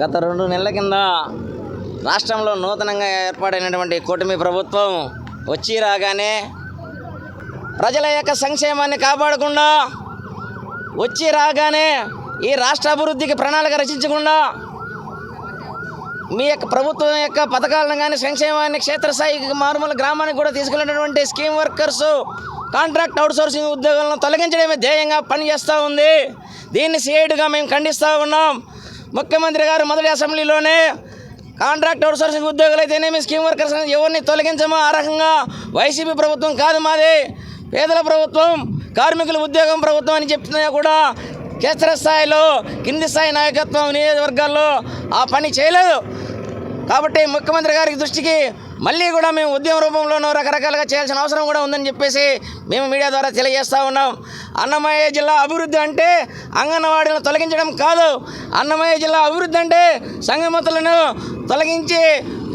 గత రెండు నెలల కింద రాష్ట్రంలో నూతనంగా ఏర్పాటైనటువంటి కూటమి ప్రభుత్వం వచ్చి రాగానే ప్రజల యొక్క సంక్షేమాన్ని కాపాడకుండా వచ్చి రాగానే ఈ రాష్ట్ర అభివృద్ధికి ప్రణాళిక రచించకుండా మీ యొక్క ప్రభుత్వం యొక్క పథకాలను కానీ సంక్షేమాన్ని క్షేత్రస్థాయికి మారుమూల గ్రామానికి కూడా తీసుకెళ్ళినటువంటి స్కీమ్ వర్కర్స్ కాంట్రాక్ట్ అవుట్సోర్సింగ్ ఉద్యోగాలను తొలగించడమే ధ్యేయంగా పనిచేస్తూ ఉంది. దీన్ని సిఐడిగా మేము ఖండిస్తూ ఉన్నాం. ముఖ్యమంత్రి గారు మొదటి అసెంబ్లీలోనే కాంట్రాక్ట్ అవుట్సోర్సింగ్ ఉద్యోగులు అయితేనేమి స్కీమ్ వర్కర్స్ ఎవరిని తొలగించమో ఆ రకంగా వైసీపీ ప్రభుత్వం కాదు మాది. పేదల ప్రభుత్వం కార్మికుల ఉద్యోగం ప్రభుత్వం అని చెప్తున్నా కూడా క్షేత్రస్థాయిలో కింది స్థాయి నాయకత్వం నియోజకవర్గాల్లో ఆ పని చేయలేదు. కాబట్టి ముఖ్యమంత్రి గారికి దృష్టికి మళ్ళీ కూడా మేము ఉద్యమ రూపంలోనూ రకరకాలుగా చేయాల్సిన అవసరం కూడా ఉందని చెప్పేసి మేము మీడియా ద్వారా తెలియజేస్తూ ఉన్నాం. అన్నమయ్య జిల్లా అభివృద్ధి అంటే అంగన్వాడీలను తొలగించడం కాదు. అన్నమయ్య జిల్లా అభివృద్ధి అంటే సంగమతులను తొలగించి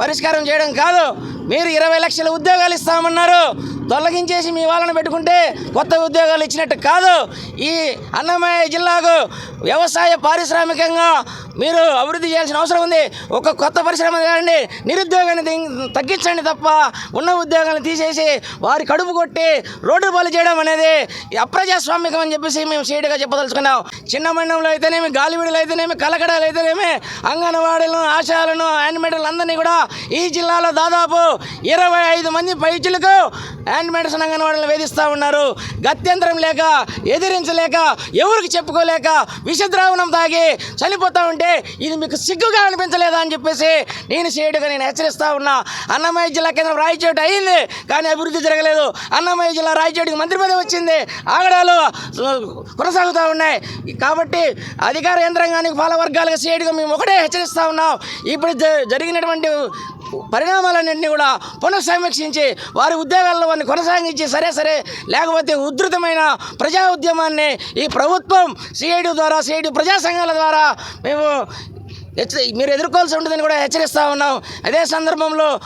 పరిష్కారం చేయడం కాదు. మీరు ఇరవై లక్షల ఉద్యోగాలు ఇస్తామన్నారు. తొలగించేసి మీ వాళ్ళని పెట్టుకుంటే కొత్త ఉద్యోగాలు ఇచ్చినట్టు కాదు. ఈ అన్నమయ్య జిల్లాకు వ్యవసాయ పారిశ్రామికంగా మీరు అభివృద్ధి చేయాల్సిన అవసరం ఉంది. ఒక కొత్త పరిశ్రమ కానీ నిరుద్యోగాన్ని తగ్గి తగ్గించండి తప్ప ఉన్న ఉద్యోగాలను తీసేసి వారి కడుపు కొట్టి రోడ్డు పాలు చేయడం అనేది అప్రజాస్వామికం అని చెప్పేసి మేము సీటుగా చెప్పదలుచుకున్నాం. చిన్న మండలంలో అయితేనేమి గాలివీడులు అయితేనేమి కలకడాలు అయితేనేమి అంగన్వాడీలను ఆశాలను హ్యాండ్మేడర్లు అందరినీ కూడా ఈ జిల్లాలో దాదాపు ఇరవై ఐదు మంది పైచులకు హ్యాండ్మేడర్స్ అంగన్వాడీలను వేధిస్తూ ఉన్నారు. గత్యంతరం లేక ఎదిరించలేక ఎవరికి చెప్పుకోలేక విషద్రావణం తాగి చనిపోతూ ఉంటే ఇది మీకు సిగ్గుగా అనిపించలేదా అని చెప్పేసి నేను చేయడుగా నేను హెచ్చరిస్తా ఉన్నా. అన్నమయ్య జిల్లా కేంద్రం రాయచోటు అయింది కానీ అభివృద్ధి జరగలేదు. అన్నమయ్య జిల్లా రాయచోటికి మంత్రి పదవి వచ్చింది. ఆగడాలు కొనసాగుతూ ఉన్నాయి. కాబట్టి అధికార యంత్రాంగానికి పాల వర్గాలకు చేయడుగా మేము ఒకటే హెచ్చరిస్తూ ఉన్నాం. ఇప్పుడు జ- జరిగినటువంటి పరిణామాలన్నింటినీ కూడా పునఃసమీక్షించి వారి ఉద్యోగాల్లో వారిని కొనసాగించి సరే సరే లేకపోతే ఉధృతమైన ప్రజా ఉద్యమాన్ని ఈ ప్రభుత్వం సిఐడి ద్వారా సిఐడి ప్రజా సంఘాల ద్వారా మేము మీరు ఎదుర్కోవాల్సి ఉంటుందని కూడా హెచ్చరిస్తూ ఉన్నాం. అదే సందర్భంలో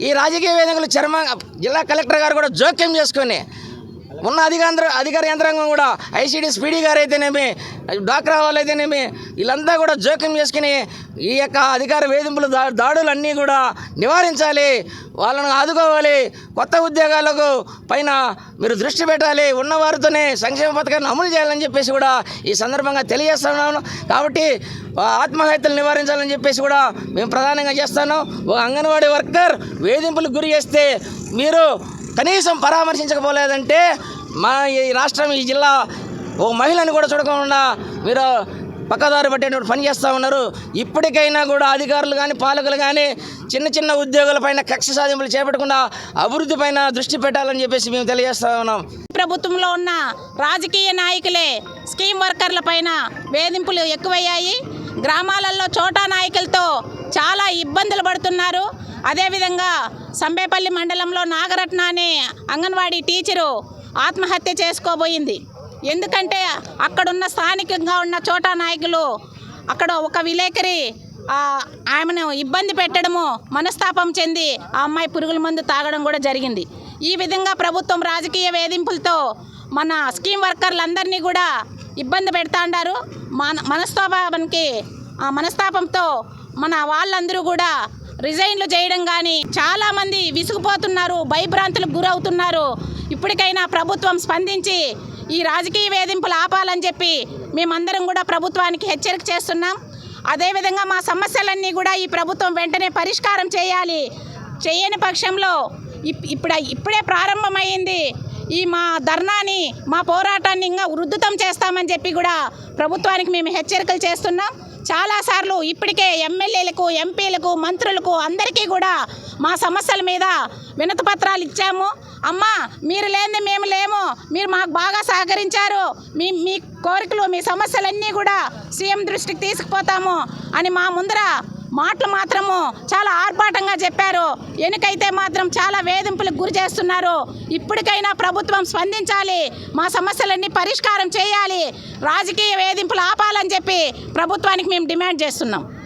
ఈ రాజకీయ వేదికలు చర్మ జిల్లా కలెక్టర్ గారు కూడా జోక్యం చేసుకొని ఉన్న అధికార అధికార యంత్రాంగం కూడా ఐసీడీ స్పీడీ గారు అయితేనేమి డాక్రా వాళ్ళు అయితేనేమి వీళ్ళంతా కూడా జోక్యం చేసుకుని ఈ యొక్క అధికార వేధింపులు దా దాడులన్నీ కూడా నివారించాలి వాళ్ళను ఆదుకోవాలి కొత్త ఉద్యోగాలకు పైన మీరు దృష్టి పెట్టాలి ఉన్నవారితోనే సంక్షేమ పథకాన్ని అమలు చేయాలని చెప్పేసి కూడా ఈ సందర్భంగా తెలియజేస్తున్నాను. కాబట్టి ఆత్మహత్యలు నివారించాలని చెప్పేసి కూడా మేము ప్రధానంగా చేస్తాను. ఒక అంగన్వాడీ వర్కర్ వేధింపులకు గురి చేస్తే మీరు కనీసం పరామర్శించకపోలేదంటే మా ఈ రాష్ట్రం ఈ జిల్లా ఓ మహిళని కూడా చూడకుండా మీరు పక్కదారి పట్టేటువంటి పని చేస్తూ ఉన్నారు. ఇప్పటికైనా కూడా అధికారులు కానీ పాలకులు కానీ చిన్న చిన్న ఉద్యోగులపైన కక్ష సాధింపులు చేపట్టకుండా అభివృద్ధి పైన దృష్టి పెట్టాలని చెప్పేసి మేము తెలియజేస్తా ఉన్నాం. ప్రభుత్వంలో ఉన్న రాజకీయ నాయకులే స్కీమ్ వర్కర్ల పైన వేధింపులు ఎక్కువయ్యాయి. గ్రామాలలో చోటా నాయకులతో చాలా ఇబ్బందులు పడుతున్నారు. అదేవిధంగా సంబేపల్లి మండలంలో నాగరత్న అనే అంగన్వాడీ టీచరు ఆత్మహత్య చేసుకోబోయింది. ఎందుకంటే అక్కడున్న స్థానికంగా ఉన్న చోటా నాయకులు అక్కడ ఒక విలేకరి ఆమెను ఇబ్బంది పెట్టడము మనస్తాపం చెంది ఆ అమ్మాయి పురుగుల మందు తాగడం కూడా జరిగింది. ఈ విధంగా ప్రభుత్వం రాజకీయ వేధింపులతో మన స్కీమ్ వర్కర్లందరినీ కూడా ఇబ్బంది పెడతాండారు మన మనస్తాపానికి ఆ మనస్తాపంతో మన వాళ్ళందరూ కూడా రిజైన్లు చేయడం కానీ చాలామంది విసుగుపోతున్నారు భయభ్రాంతులకు గురవుతున్నారు. ఇప్పటికైనా ప్రభుత్వం స్పందించి ఈ రాజకీయ వేధింపులు ఆపాలని చెప్పి మేమందరం కూడా ప్రభుత్వానికి హెచ్చరిక చేస్తున్నాం. అదేవిధంగా మా సమస్యలన్నీ కూడా ఈ ప్రభుత్వం వెంటనే పరిష్కారం చేయాలి. చేయని పక్షంలో ఇప్- ఇప్పుడు ఇప్పుడే ప్రారంభమైంది. ఈ మా ధర్నాని మా పోరాటాన్ని ఇంకా ఉధృతం చేస్తామని చెప్పి కూడా ప్రభుత్వానికి మేము హెచ్చరికలు చేస్తున్నాం. చాలాసార్లు ఇప్పటికే ఎమ్మెల్యేలకు ఎంపీలకు మంత్రులకు అందరికీ కూడా మా సమస్యల మీద వినతి పత్రాలు ఇచ్చాము. అమ్మా మీరు లేని మేము లేము. మీరు మాకు బాగా సహకరించారు. మీ మీ కోరికలు మీ సమస్యలన్నీ కూడా సీఎం దృష్టికి తీసుకుపోతాము అని మా ముందర మాటలు మాత్రము చాలా ఆర్భాటంగా చెప్పారు. ఎనుకైతే మాత్రం చాలా వేధింపులకు గురి చేస్తున్నారు. ఇప్పటికైనా ప్రభుత్వం స్పందించాలి. మా సమస్యలన్నీ పరిష్కారం చేయాలి. రాజకీయ వేధింపులు ఆపాలని చెప్పి ప్రభుత్వానికి మేము డిమాండ్ చేస్తున్నాం.